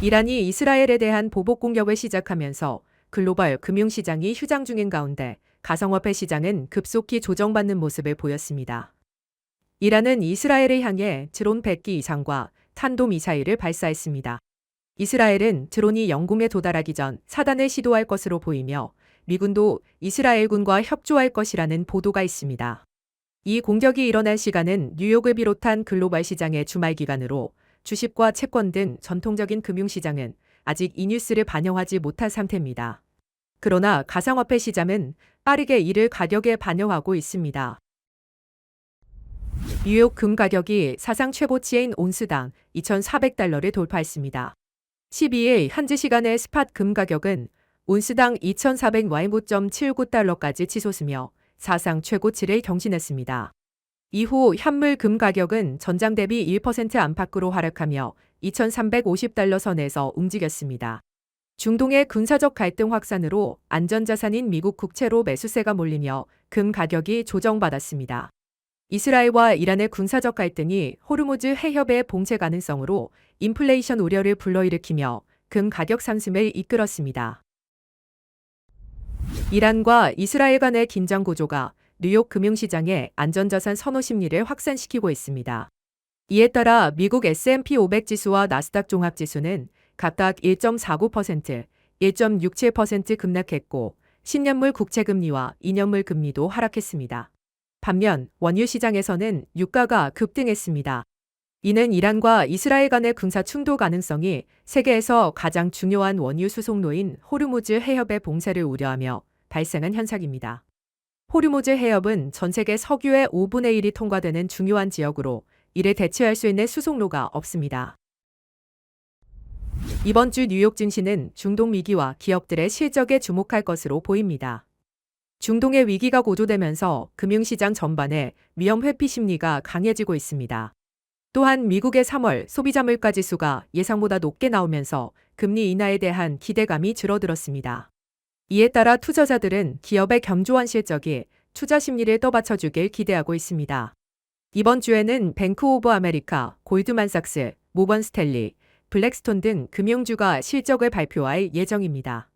이란이 이스라엘에 대한 보복 공격을 시작하면서 글로벌 금융시장이 휴장 중인 가운데 가상화폐 시장은 급속히 조정받는 모습을 보였습니다. 이란은 이스라엘을 향해 드론 100기 이상과 탄도미사일을 발사했습니다. 이스라엘은 드론이 영공에 도달하기 전 사단을 시도할 것으로 보이며 미군도 이스라엘군과 협조할 것이라는 보도가 있습니다. 이 공격이 일어날 시간은 뉴욕을 비롯한 글로벌 시장의 주말 기간으로 주식과 채권 등 전통적인 금융시장은 아직 이 뉴스를 반영하지 못한 상태입니다. 그러나 가상화폐 시장은 빠르게 이를 가격에 반영하고 있습니다. 뉴욕 금 가격이 사상 최고치인 온스당 2,400달러를 돌파했습니다. 12일 현지 시간의 스팟 금 가격은 온스당 2,400와인9.79달러까지 치솟으며 사상 최고치를 경신했습니다. 이후 현물 금 가격은 전장 대비 1% 안팎으로 하락하며 2,350달러 선에서 움직였습니다. 중동의 군사적 갈등 확산으로 안전자산인 미국 국채로 매수세가 몰리며 금 가격이 조정받았습니다. 이스라엘과 이란의 군사적 갈등이 호르무즈 해협의 봉쇄 가능성으로 인플레이션 우려를 불러일으키며 금 가격 상승을 이끌었습니다. 이란과 이스라엘 간의 긴장 고조가 뉴욕 금융시장의 안전자산 선호 심리를 확산시키고 있습니다. 이에 따라 미국 S&P 500 지수와 나스닥 종합 지수는 각각 1.49%, 1.67% 급락했고 신년물 국채 금리와 2년물 금리도 하락했습니다. 반면 원유 시장에서는 유가가 급등했습니다. 이는 이란과 이스라엘 간의 군사 충돌 가능성이 세계에서 가장 중요한 원유 수송로인 호르무즈 해협의 봉쇄를 우려하며 발생한 현상입니다. 호르무즈 해협은 전 세계 석유의 5분의 1이 통과되는 중요한 지역으로 이를 대체할 수 있는 수송로가 없습니다. 이번 주 뉴욕 증시는 중동 위기와 기업들의 실적에 주목할 것으로 보입니다. 중동의 위기가 고조되면서 금융시장 전반에 위험 회피 심리가 강해지고 있습니다. 또한 미국의 3월 소비자 물가 지수가 예상보다 높게 나오면서 금리 인하에 대한 기대감이 줄어들었습니다. 이에 따라 투자자들은 기업의 견조한 실적이 투자 심리를 떠받쳐주길 기대하고 있습니다. 이번 주에는 뱅크 오브 아메리카, 골드만삭스, 모번 스탠리, 블랙스톤 등 금융주가 실적을 발표할 예정입니다.